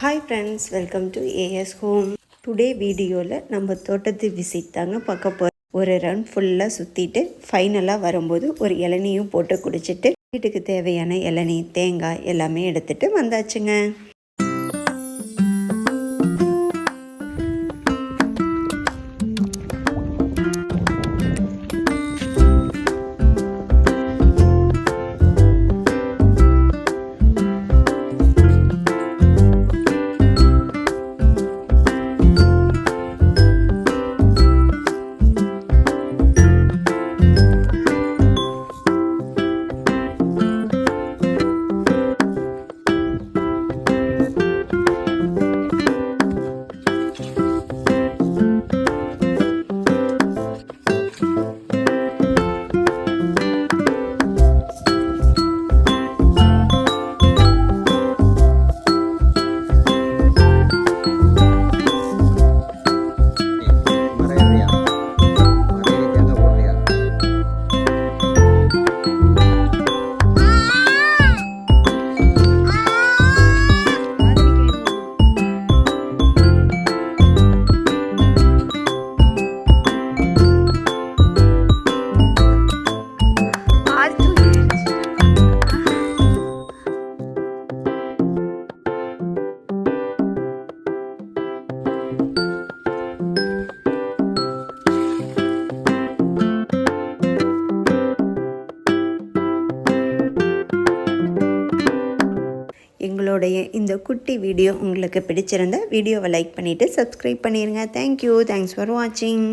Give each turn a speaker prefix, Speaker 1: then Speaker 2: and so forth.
Speaker 1: Hi friends welcome to A S home today நம்ம தோட்டத்து visit தாங்க பார்க்க போகிறோம் ஒரு ரன் ஃபுல்லாக சுற்றிட்டு ஃபைனலாக வரும்போது ஒரு இளநியும் போட்டு குடிச்சிட்டு வீட்டுக்கு தேவையான இளநீ தேங்காய் எல்லாமே எடுத்துகிட்டு வந்தாச்சுங்க. எங்களுடைய இந்த குட்டி வீடியோ உங்களுக்கு பிடிச்சிருந்தா வீடியோவை லைக் பண்ணிவிட்டு சப்ஸ்கிரைப் பண்ணிடுங்க தேங்க்யூ தேங்க்ஸ் ஃபார் வாட்சிங்